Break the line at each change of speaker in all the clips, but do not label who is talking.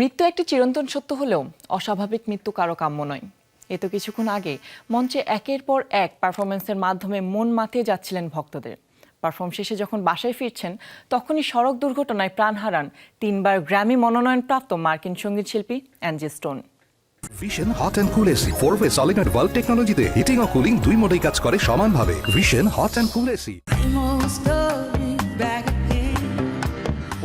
মৃত্যু একটি চিরন্তন সত্য হলেও অস্বাভাবিক মৃত্যু কারও কাম্য নয়। এ তো কিছুক্ষণ আগে মঞ্চে একের পর এক পারফরমেন্সের মাধ্যমে মন মাতিয়ে যাচ্ছিলেন ভক্তদের। পারফর্ম শেষে যখন বাসায় ফিরছেন তখনই সড়ক দুর্ঘটনায় প্রাণ হারান তিনবার গ্র্যামি মনোনয়নপ্রাপ্ত মার্কিন সংগীত শিল্পী Angie Stone.
Vision hot and cool AC four way solid valve টেকনোলজিতে হিটিং ও কুলিং দুই মোডেই কাজ করে সমানভাবে। Vision hot and cool AC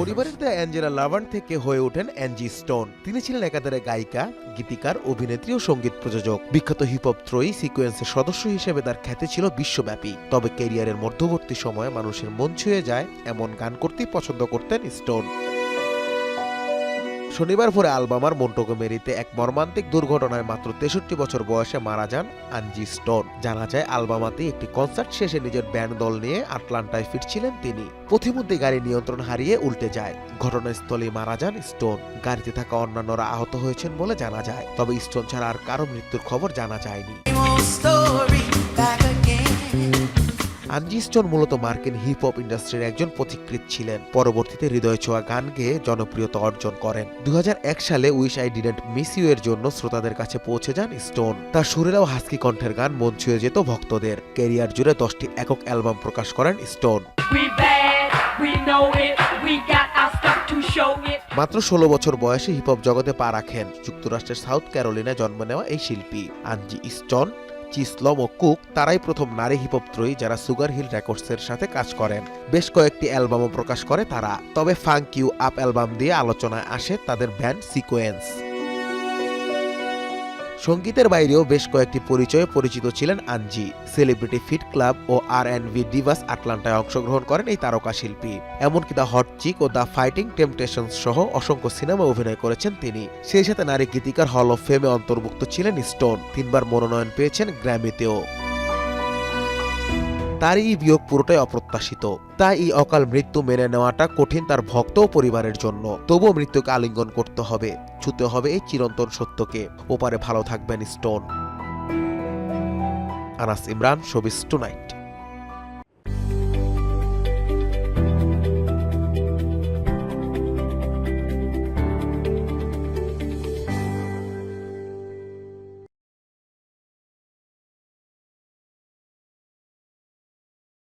পরিবারের দ্য অ্যাঞ্জেলা লাভান থেকে হয়ে ওঠেন অ্যাঞ্জি স্টোন। তিনি ছিলেন একাধারে গায়িকা, গীতিকার, অভিনেত্রী ও সংগীত প্রযোজক। বিখ্যাত হিপ হিপহপ ত্রয়ী সিকোয়েন্সের সদস্য হিসেবে তার খ্যাতি ছিল বিশ্বব্যাপী। তবে ক্যারিয়ারের মধ্যবর্তী সময়ে মানুষের মন ছুঁয়ে যায় এমন গান করতেই পছন্দ করতেন স্টোন। শনিবার ভোরে আলবামার মন্টোগোমেরিতে এক মর্মান্তিক দুর্ঘটনায় মাত্র তেষট্টি বছর বয়সে মারা যান আনজি স্টোন। জানা যায় আলবামাতে একটি কনসার্ট শেষে নিজের ব্যান্ড দল নিয়ে আটলান্টায় ফিরছিলেন তিনি। পথিমধ্যে গাড়ি নিয়ন্ত্রণ হারিয়ে উল্টে যায়। ঘটনাস্থলে মারা যান স্টোন। গাড়িতে থাকা অন্যান্যরা আহত হয়েছেন বলে জানা যায়। তবে স্টোন ছাড়া আর কারও মৃত্যুর খবর জানা যায়নি।
Same old story back again.
Angie Stone মূলত মার্কিন হিপ হপ ইন্ডাস্ট্রির একজন পথিকৃৎ ছিলেন। পরবর্তীতে হৃদয় ছোঁয়া গান গেয়ে জনপ্রিয়তা অর্জন করেন। দুহাজার এক সালে wish I didn't miss you এর জন্য শ্রোতাদের কাছে পৌঁছে যান স্টোন তার সুরেলা ও হাস্কি কণ্ঠের গান মন ছুঁয়ে যেত ভক্তদের। ক্যারিয়ার জুড়ে দশটি একক অ্যালবাম প্রকাশ করেন স্টোন. মাত্র ষোলো বছর বয়সে হিপ হপ জগতে পা রাখেন। যুক্তরাষ্ট্রের সাউথ ক্যারোলিনায় জন্ম নেওয়া এই শিল্পী। আনজি স্টোন চিসলম ও কুক তারাই প্রথম নারী হিপহপ ত্রয়ী যারা সুগার হিল রেকর্ডসের সাথে কাজ করেন। বেশ কয়েকটি অ্যালবামও প্রকাশ করে তারা। তবে ফাঙ্ক ইউ আপ অ্যালবাম দিয়ে আলোচনায় আসে তাদের ব্যান্ড সিকোয়েন্স। সঙ্গীতের বাইরেও বেশ কয়েকটি পরিচয়ে পরিচিত ছিলেন আনজি। সেলিব্রিটি ফিট ক্লাব ও আর এন্ড ভি ডিভাস আটলান্টায় অংশগ্রহণ করেন এই তারকা শিল্পী। এমনকি দ্য হট চিক ও দ্য ফাইটিং টেম্পটেশন সহ অসংখ্য সিনেমা অভিনয় করেছেন তিনি। সেই সাথে নারী গীতিকার হল অফ ফেমে অন্তর্ভুক্ত ছিলেন স্টোন। তিনবার মনোনয়ন পেয়েছেন গ্র্যামিতেও। তার এই বিয়োগ পুরোটাই অপ্রত্যাশিত। তাই এই অকাল মৃত্যু মেনে নেওয়াটা কঠিন তার ভক্ত ও পরিবারের জন্য। তবুও মৃত্যুকে আলিঙ্গন করতে হবে, ছুতে হবে এই চিরন্তন সত্যকে। ওপারে ভালো থাকবেন Stone. Anas Imran, showbiz tonight.